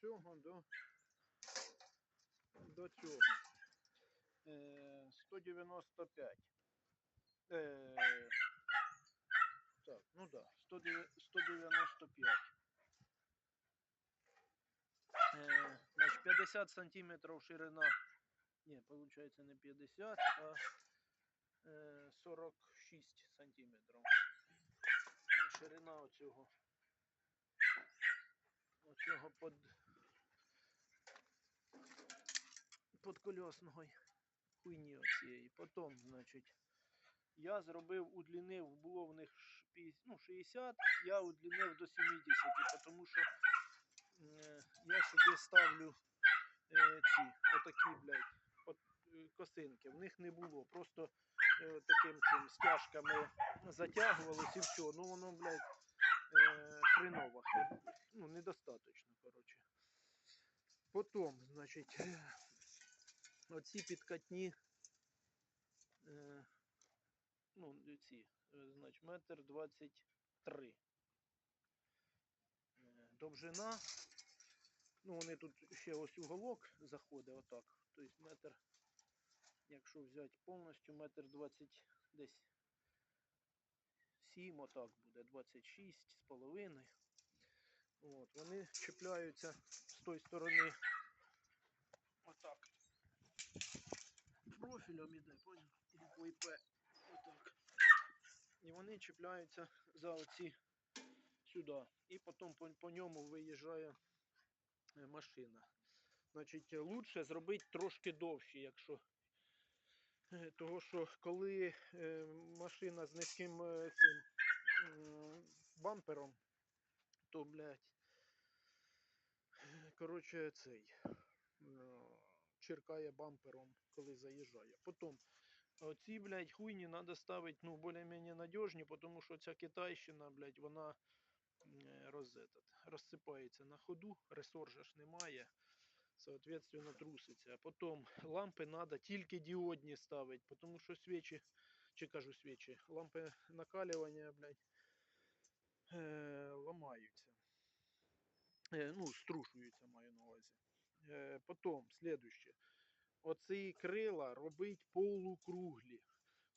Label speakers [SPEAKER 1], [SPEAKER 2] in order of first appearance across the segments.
[SPEAKER 1] цього до, до цього. Е, 195. Е, так, ну да, 109 195. Е, значить, 50 сантиметрів ширина. Ні, виходить не 50, а е, 46 сантиметрів. Е, Ширина оцього. Оцього под, подкольосного хуйні оцієї. Потім, значить, я зробив, удлінив, було в них ш- ну, 60, я удлінив до 70, тому що е, я сюди ставлю е, ці, отакі, блядь, от, е, косинки. В них не було. Просто таким цим стяжками затягувалось і все. Ну воно, блядь, е, хреново. Ну, недостаточно, коротше. Потім, значить, оці підкатні. Е, ну, ці, е, значить, метр двадцять три. Е, Довжина. Ну, вони тут ще ось уголок заходить отак. Тобто метр, якщо взяти повністю, метр двадцять десь сім, отак буде, 26 з половиною. От, вони чіпляються з тої сторони. Отак. Профілем іде, поняв? П. Отак. І вони чіпляються за оці сюди. І потім по, по ньому виїжджає е, машина. Значить, лучше зробити трошки довше, якщо. е, Того що коли е, машина з низьким цим бампером, то, блядь, коротше, цей черкає бампером, коли заїжджає. Потім оці, блядь, хуйні треба ставити, ну, більш-менш надіжні, тому що ця китайщина, блядь, вона е, роз, этот, розсипається на ходу, ресор же ж немає, соответственно, труситься. А потім лампи треба тільки діодні ставити, тому що свічі, чи кажу свічі, лампи накалювання, блядь, е, ламаються. Е, ну, струшуються, маю на увазі. Е, потім, слідуще. Оці крила робить полукруглі.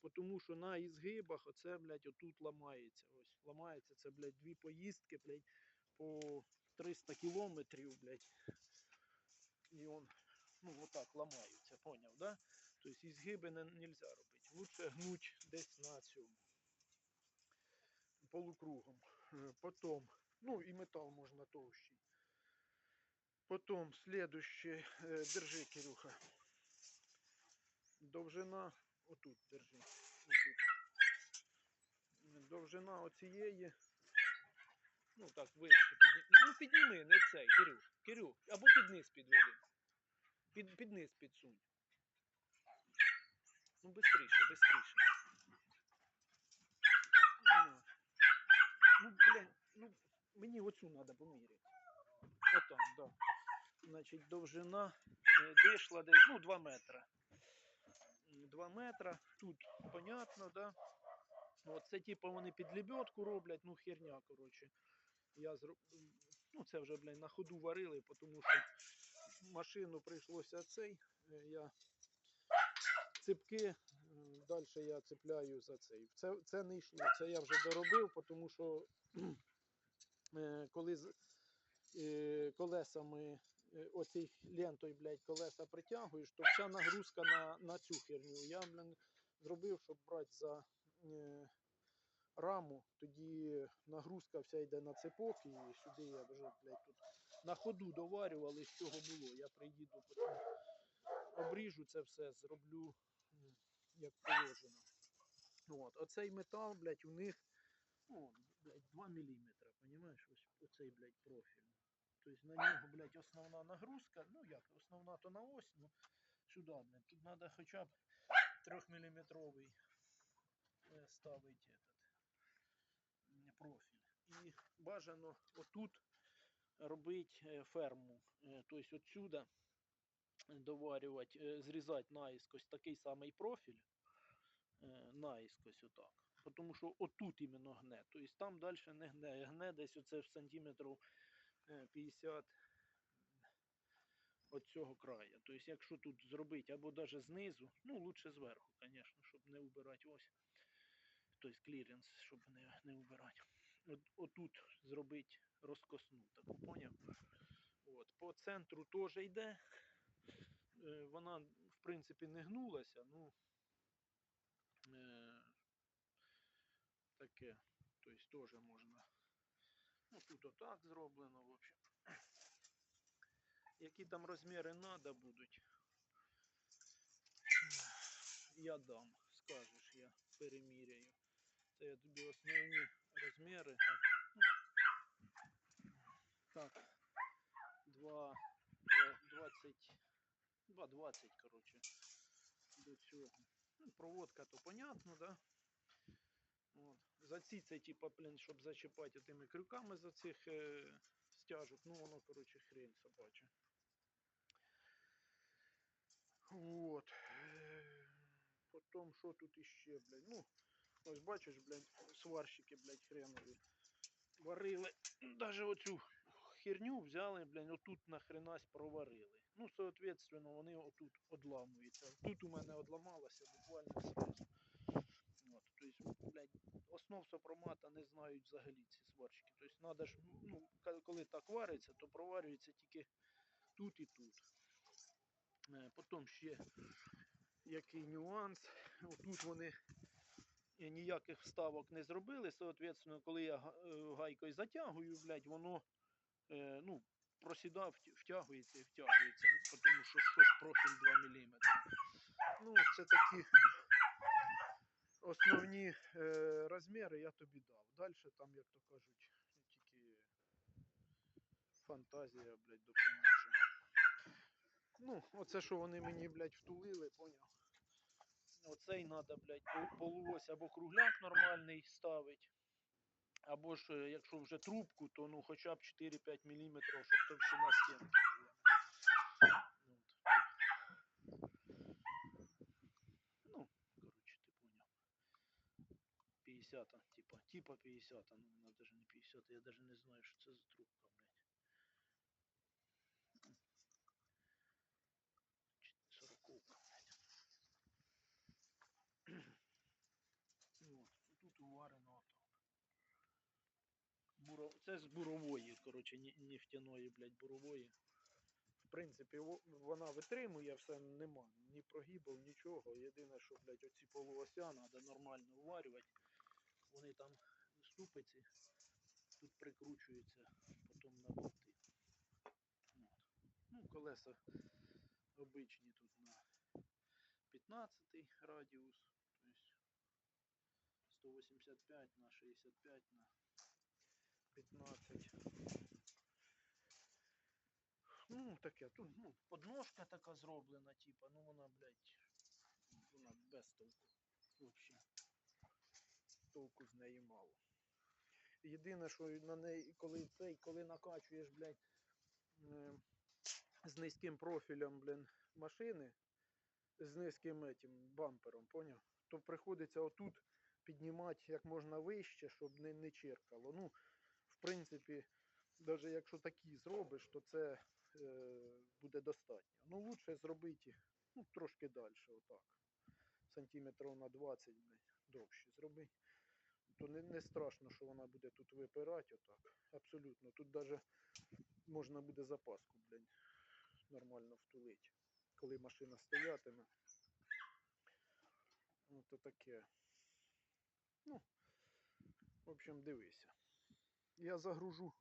[SPEAKER 1] Тому що на ізгибах оце, блядь, отут ламається. Ось ламається це, блядь, дві поїздки, блядь, по 300 кілометрів, блядь. І он, ну, отак ламаються, поняв, да? Тобто ізгиби не нельзя робити. Лучше гнуть десь на цьому. Полукругом. Е, Потім, ну і метал можна товщий. Потім слідуще, е, держи, Кирюха. Довжина, отут держи. Отут. Довжина оцієї. Ну так, вище підні... Ну підніми, не цей, Кирюх. Кирюх, або під низ підведи. Під, під низ підсунь. Ну, бистріше, бистріше. Ну, ну бля, ну мені оцю треба поміряти. Отам, да. Значить, довжина е, дишла десь, ну, 2 метра. 2 метра. Тут понятно, да. От це типу вони під лебедку роблять, ну херня, коротше. Я зроб... Ну, це вже, блядь, на ходу варили, тому що машину прийшлося цей. е, Я ципки, далі я цепляю за цей. Це, це не йшло, це я вже доробив, тому що е, коли з е, колесами е, оцей лентою, блядь, колеса притягуєш, то вся нагрузка на, на цю херню. Я, блін, зробив, щоб брати за раму, тоді нагрузка вся йде на цепок, і сюди я вже, блядь, тут на ходу доварювали, з цього було. Я приїду, потім обріжу це все, зроблю положено. От. Оцей метал, блядь, у них ну, блядь, 2 мм, понимаєш, ось оцей, блядь, профіль. Тобто на нього, блядь, основна нагрузка, ну як, основна то на ось, ну сюди, блядь, тут треба хоча б 3-мм ставити этот, профіль. І бажано отут робити е, ферму. Е, Тобто отсюда доварювати, е, зрізати наїскось такий самий профіль, е, наїскось отак. Тому що отут іменно гне. Тобто там далі не гне. Гне десь оце в сантиметрів е, 50 от цього краю. Тобто, якщо тут зробити або навіть знизу, ну лучше зверху, звісно, щоб не убирати ось. Тобто кліренс, щоб не, не убирати. От, отут зробити розкосну, таку поняв? От, по центру теж йде. Е, Вона, в принципі, не гнулася, ну е, таке. Тобто теж можна. Ну, тут отак зроблено, в общем. Які там розміри треба будуть, я дам, скажеш, я переміряю. Це я тобі основні розміри. Так, так 2, 20, 2,20, коротше, до цього. Ну, проводка то понятно, да? От. За ці це типа, блін, щоб зачіпати тими крюками за цих е, стяжок, ну воно, коротше, хрень собача. Вот. Потім, що тут іще, блядь, ну, ось бачиш, блядь, сварщики, блядь, хренові. Варили, даже оцю херню взяли, блядь, отут нахренась проварили. Ну, соответственно, вони отут одламуються. Тут у мене одламалося буквально сразу. От, тобто, блядь, основ сопромата не знають взагалі ці сварщики. Тобто, надо ж, ну, коли так вариться, то проварюється тільки тут і тут. Е, Потім ще який нюанс. Отут вони ніяких вставок не зробили. Соответственно, коли я е, гайкою затягую, блядь, воно е, ну, просідав, втягується і втягується, ну, тому що щось профіль 2 мм. Ну, це такі основні е, розміри я тобі дав. Далі там, як то кажуть, тільки фантазія, блядь, допоможе. Ну, оце що вони мені, блядь, втулили, поняв? Оцей треба, блядь, пол- полуось або кругляк нормальний ставить. Або ж, е, якщо вже трубку, то ну хоча б 4-5 мм, щоб товщина стінки була. От. Ну, коротше, ти поняв. 50, типа, типа 50, ну вона навіть не 50, я навіть не знаю, що це за трубка, блядь. Чи 40, блядь. От, тут уварено ото. Буро... Це з бурової, коротше, нефтяної, блядь, бурової. В принципі, вона витримує все, нема. Ні прогибів, нічого. Єдине, що, блядь, оці полуося треба нормально уварювати. Вони там ступиці, тут прикручуються потім на болти. Ну, колеса обичні тут на 15 радіус, тобто 185 на 65 на 15. Ну, таке, тут ну, подножка така зроблена, типа, ну вона, блядь, вона без толку. Взагалі. Толку з неї мало. Єдине, що на неї, коли цей, коли накачуєш, блядь, е, з низьким профілем, блін, машини, з низьким этим бампером, поняв? То приходиться отут піднімати як можна вище, щоб не, не черкало. Ну, принципі, навіть якщо такі зробиш, то це е, буде достатньо. Ну, лучше зробити ну, трошки далі, отак. Сантиметрів на 20, довше зроби. То не, не страшно, що вона буде тут випирати отак. Абсолютно. Тут навіть можна буде запаску, блядь, нормально втулити. Коли машина стоятиме. Ото таке. Ну, в общем, дивися. Я загружу.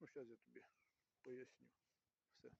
[SPEAKER 1] Ну, зараз я тобі поясню. Все.